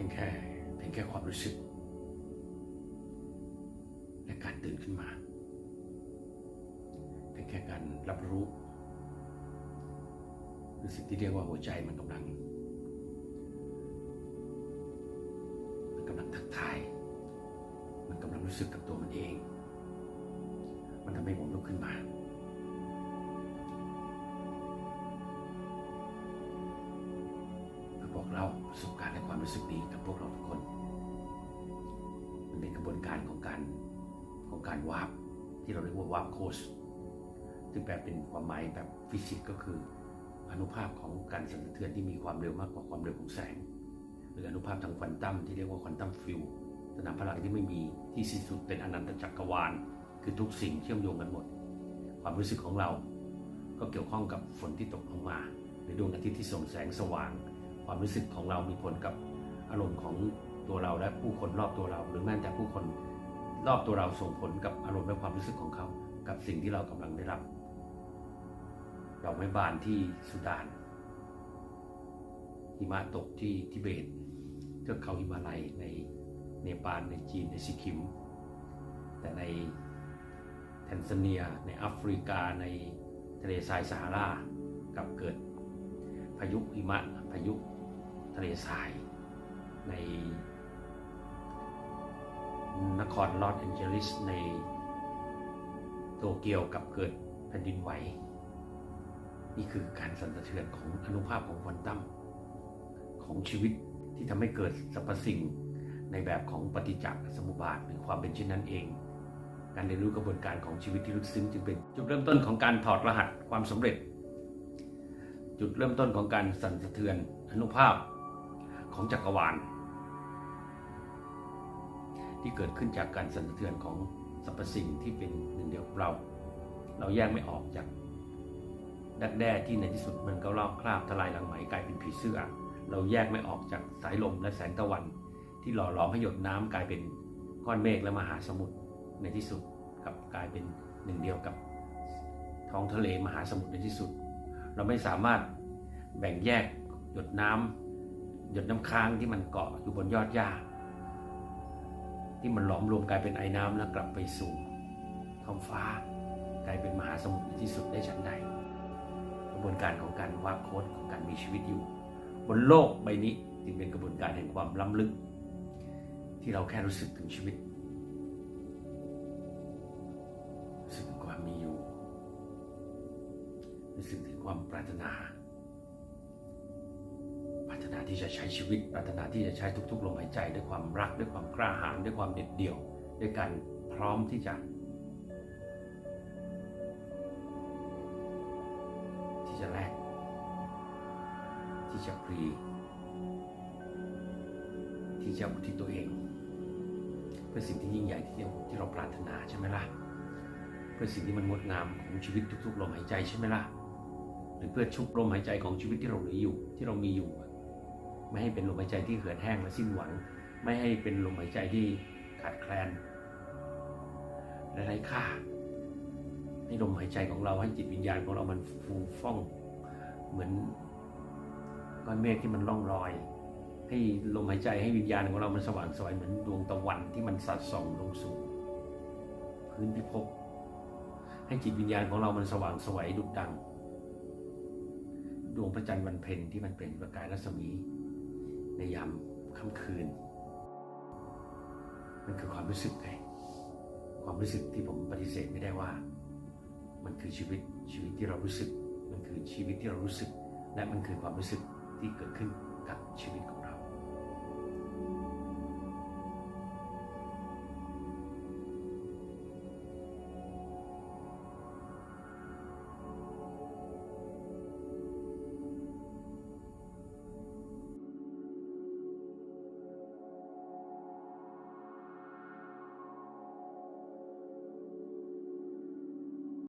พียงแค่เพียงแค่ความรู้สึก และการตื่นขึ้นมา เพียงแค่การรับรู้รู้สึกที่เรียกว่าหัวใจมันกำลัง มันกำลังทักทาย มันกำลังรู้สึกกับตัวมันเอง มันทำให้ผมลุกขึ้นมาเพื่อบอกเล่าประสบการณ์และความรู้สึก กระบวนการของการของการวาร์ปที่เราเรียกว่าวาร์ปโค้ชซึ่งแปลเป็นความหมายแบบฟิสิกส์ก็คือ อนุภาคของการสั่นสะเทือนที่มีความเร็วมากกว่าความเร็วของแสง หรืออนุภาคทางควอนตัมที่เรียกว่าควอนตัมฟิลสนามพลังที่ไม่มีที่สิ้นสุดเป็นอนันตจักรวาล คือทุกสิ่งเชื่อมโยงกันหมด ความรู้สึกของเรา ก็เกี่ยวข้องกับฝนที่ตกลงมา หรือดวงอาทิตย์ที่ส่งแสงสว่าง ความรู้สึกของเรามีผลกับอารมณ์ของ ตัวเราและผู้คนรอบตัวเรา หรือแม้แต่ผู้คนรอบตัวเราส่งผลกับอารมณ์และความรู้สึกของเขา กับสิ่งที่เรากำลังได้รับดอกไม้บานที่สุดานหิมะตกที่ทิเบตเทือกเขาหิมาลัยในเนปาลในจีนในซิคิม แต่ในแทนซาเนีย ในแอฟริกาในทะเลทรายซาฮารากับเกิดพายุหิมะพายุทะเลทรายใน นครลอสแอนเจลิสในโตเกียวกับเกิดแผ่นดินไหว นี่คือการสั่นสะเทือนของอนุภาคของควอนตัมของชีวิตที่ทำให้เกิดสรรพสิ่งในแบบของปฏิจจสมุปบาทหรือความเป็นเช่นนั้นเอง การเรียนรู้กระบวนการของชีวิตที่ลึกซึ้งจึงเป็นจุดเริ่มต้นของการถอดรหัสความสำเร็จ จุดเริ่มต้นของการสั่นสะเทือนอนุภาพของจักรวาล ที่เกิดขึ้นจากการสั่นสะเทือนของสรรพสิ่งที่เป็นหนึ่งเดียวกับเรา เราแยกไม่ออกจากดักแด้ที่ในที่สุดมันก็ลอกคราบทลายหลังไหมกลายเป็นผีเสื้อ เราแยกไม่ออกจากสายลมและแสงตะวัน ที่หล่อหลอมให้หยดน้ำกลายเป็นก้อนเมฆและมหาสมุทรในที่สุดกับกลายเป็นหนึ่งเดียวกับท้องทะเลมหาสมุทรในที่สุด เราไม่สามารถแบ่งแยกหยดน้ำหยดน้ำค้างที่มันเกาะอยู่บนยอดหญ้า ที่มันหลอมรวมกลายเป็นไอ้น้ำแล้วกลับไปสู่ท้องฟ้ากลายเป็นมหาสมุทรในที่สุดได้ฉันใดกระบวนการของการวาดโค้ดของการมีชีวิตอยู่ บนโลกใบนี้จึงเป็นกระบวนการแห่งความล้ำลึก ที่เราแค่รู้สึกถึงชีวิตรู้สึกถึงความมีอยู่รู้สึกถึงความปรารถนาปรารถนา ที่จะใช้ชีวิตปรารถนาที่จะใช้ทุกๆลมหายใจด้วยความรักด้วยความกล้าหาญด้วยความเด็ดเดี่ยว ด้วยการพร้อมที่จะที่จะแลกที่จะพรีที่จะอุทิศตัวเอง เพื่อสิ่งที่ยิ่งใหญ่ที่เที่เราปรารถนาใช่ไหมล่ะเพื่อสิ่งที่มันงดงามของชีวิตทุกๆลมหายใจใช่ไหมล่ะหรือเพื่อชุบลมหายใจของชีวิตที่เราเหลืออยู่ที่เรามีอยู่ ไม่ให้เป็นลมหายใจที่เหือดแห้งและสิ้นหวัง ไม่ให้เป็นลมหายใจที่ขาดแคลนและไร้ค่าให้ลมหายใจของเราให้จิตวิญญาณของเรามันฟูฟ่อง เหมือนก้อนเมฆที่มันล่องลอย ให้ลมหายใจให้วิญญาณของเรามันสว่างสวยเหมือนดวงตะวันที่มันสัดส่องลงสู่พื้นพิภพให้จิตวิญญาณของเรามันสว่างสวยดุจดัง ดวงพระจันทร์วันเพ็ญที่มันเป็นประกายรัศมี ในยามค่ำคืน มันคือความรู้สึกไงความรู้สึกที่ผมปฏิเสธไม่ได้ว่า มันคือชีวิตชีวิตที่เรารู้สึก มันคือชีวิตที่เรารู้สึก และมันคือความรู้สึกที่เกิดขึ้นกับชีวิตของเรา